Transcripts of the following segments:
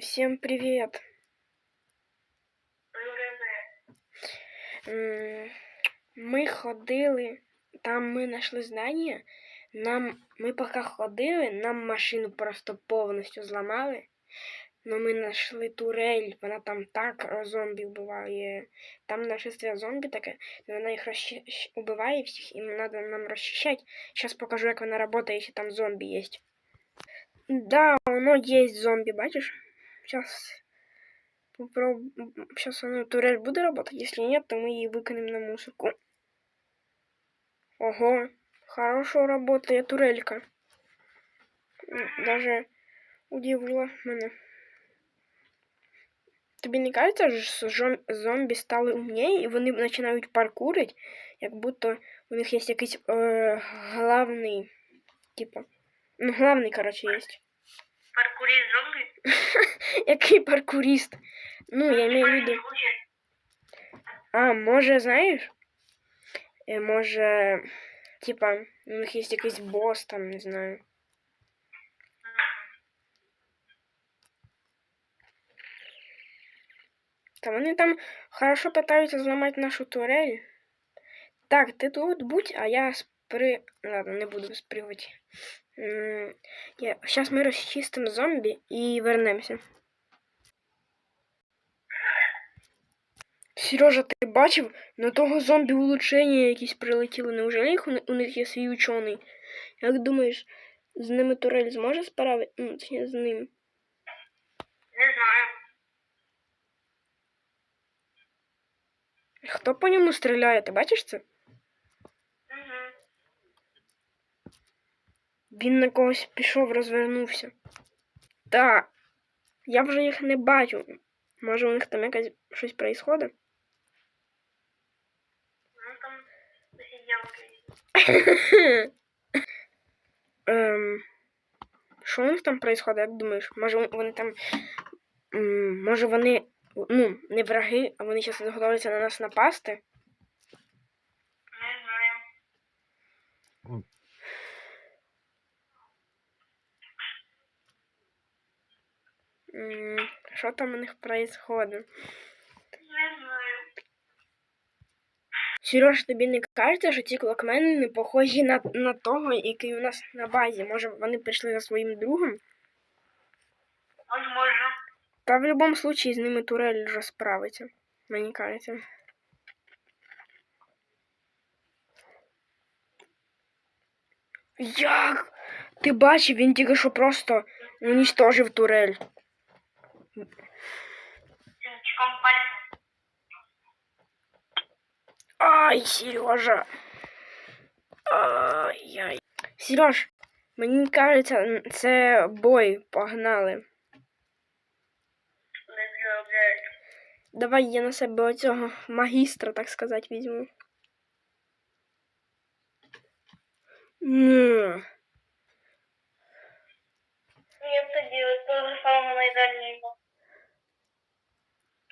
Всем привет. Привет. М, Ми ходили, там ми знайшли здання. Нам, ми поки ходили, нам машину просто повністю зламали. Но ми знайшли турель, вона там так е, зомбі вбиває. Там нашествие зомбі таке, вона їх розчи... щ- убиває всіх, і треба нам розчищати. Зараз покажу, як вона працює, якщо там зомбі є. Да, воно є зомбі, бачиш? Сейчас попробуем. Сейчас она турель будет работать. Если нет, то мы ее выкинем на мусорку. Ого, хорошо работает турелька. Даже удивила мене. Тобі не кажется, що зомбі стали умнее, і вони починають паркурить, як будто у них є якийсь е, главний, типа, ну, главний, короче, є. Паркурист зомби? Який паркурист? Ну, я имею в виду. А, може, знаєш? Е, Може, типа, у них є якийсь бос там, не знаю. Та вони там хорошо питаються зламати нашу турель. Так, ти тут будь, а я спри... Ладно, не буду спригувати. Я... Зараз ми розчистимо зомбі і вернемося. Сережа, ти бачив? На того зомбі улучшення якісь прилетіли. Неужели їх у них є свій учений? Як думаєш, з ними турель зможе справити? Ну, точніше, з ним. Не знаю. Хто по ньому стріляє? Ти бачиш це? Угу. Він на когось пішов, розвернувся. Так. Я вже їх не бачу. Може, у них там якась щось происходить? Ну там посиделки. Ем, що у них там происходить, як думаєш? Може, вони там. Може, вони. Ну, не враги, а вони зараз готуються на нас напасти? Не знаю. Що там у них происходить? Не знаю. Сереж, тобі не кажеться, що ці клокмени не похожі на, на того, який у нас на базі. Може, вони прийшли за своїм другом? Возможно. Та в будь-якому случаї з ними турель вже справиться. Мені кажеться. Як? Ти бачив, він тільки що просто унічтожив турель. Ай, Сережа. Ай-яй. Сереж, мені кажеться, це бой. Погнали. Давай я на себе оцього магістра, так сказати, візьму. Ні. Я тоді то же самое.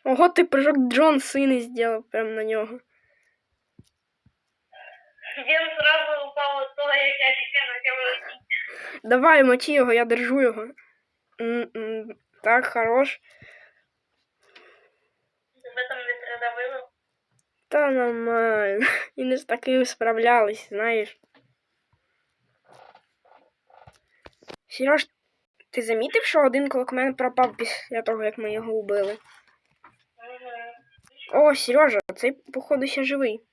Ого, ти прыжок Джон Сини зробив прямо на нього. Він сразу упав того, як я тільки почав. Давай, мочи його, я держу його. М-м, Так, хорош. Тебе там не придавило. Та нормально. І не з таким справлялись, знаєш. Сереж, ти замітив, що один клокмен пропав після того, як ми його убили? Угу. О, Сережа, цей, походу, ще живий.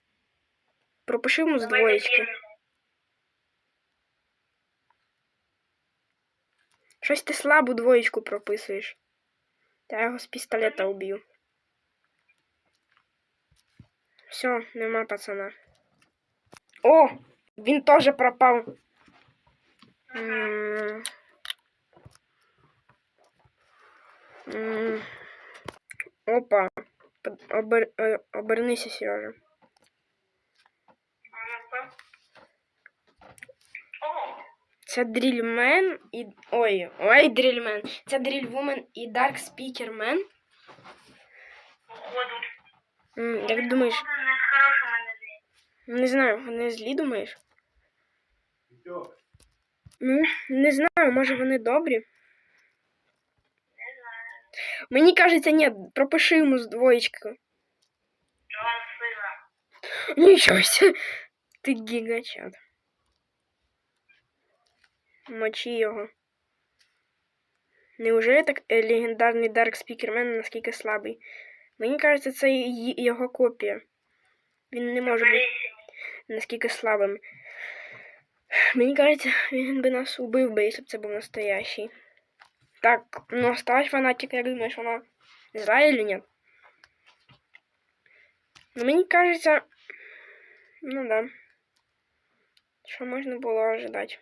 Пропиши йому з двоєчки. Щось ти слабу двоєчку прописуєш. Та я його з пістолета уб'ю. Все, нема пацана. О! Він теж пропав. М. М. Опа. Обер... е, Обернися, Сережа. О, Це дрільмен і. Ой, ой, дрільмен. Це дрільвумен і Дарк Спікермен. Як думаєш, не знаю, вони злі думаєш? Ну, не знаю, може вони добрі. Не знаю. Мені кажеться, ні, пропиши йому з двоєчкою. Джон Нічого себе. Ти гігачат. Мочи його. Неужели так е, легендарний Дарк Спікермен наскільки слабий? Мені кажеться, це його копія. Він не може бути наскільки слабим. Мені кажеться, він би нас убив би, якщо б це був настоящий. Так, ну осталась фанатика, як думаєш, вона зла или нет? Ну, мені кажеться, ну да. Що можна було ожидати?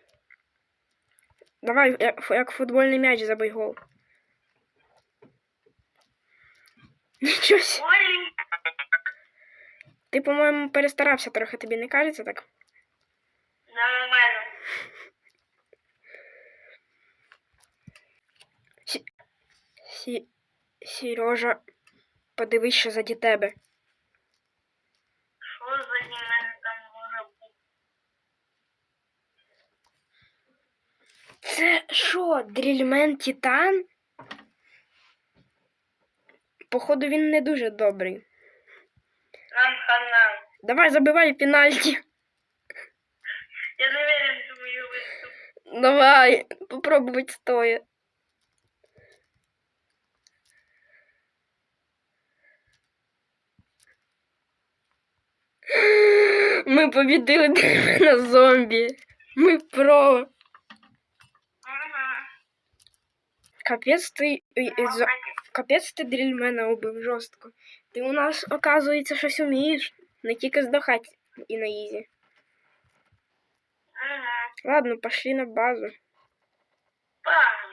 Давай, як, як футбольний м'яч забий гол. Нічого. Ти, по-моєму, перестарався трохи, тобі не кажеться так? Нормально. Сі... Сережа, подивись, що заді тебе. Що за мене там може бути? Це що, дрільмен Титан? Походу, він не дуже добрий. Нам хана. Давай забивай пенальті. Я не вірю в свою виступ. Давай, попробовать стоя. Ми побідили на зомбі. Ми про. Капець ти капець ти дріль мене убив жорстко. Ти у нас, оказується, щось умієш. Не тільки здохати і на ізі. Ладно, пошли на базу. Базу.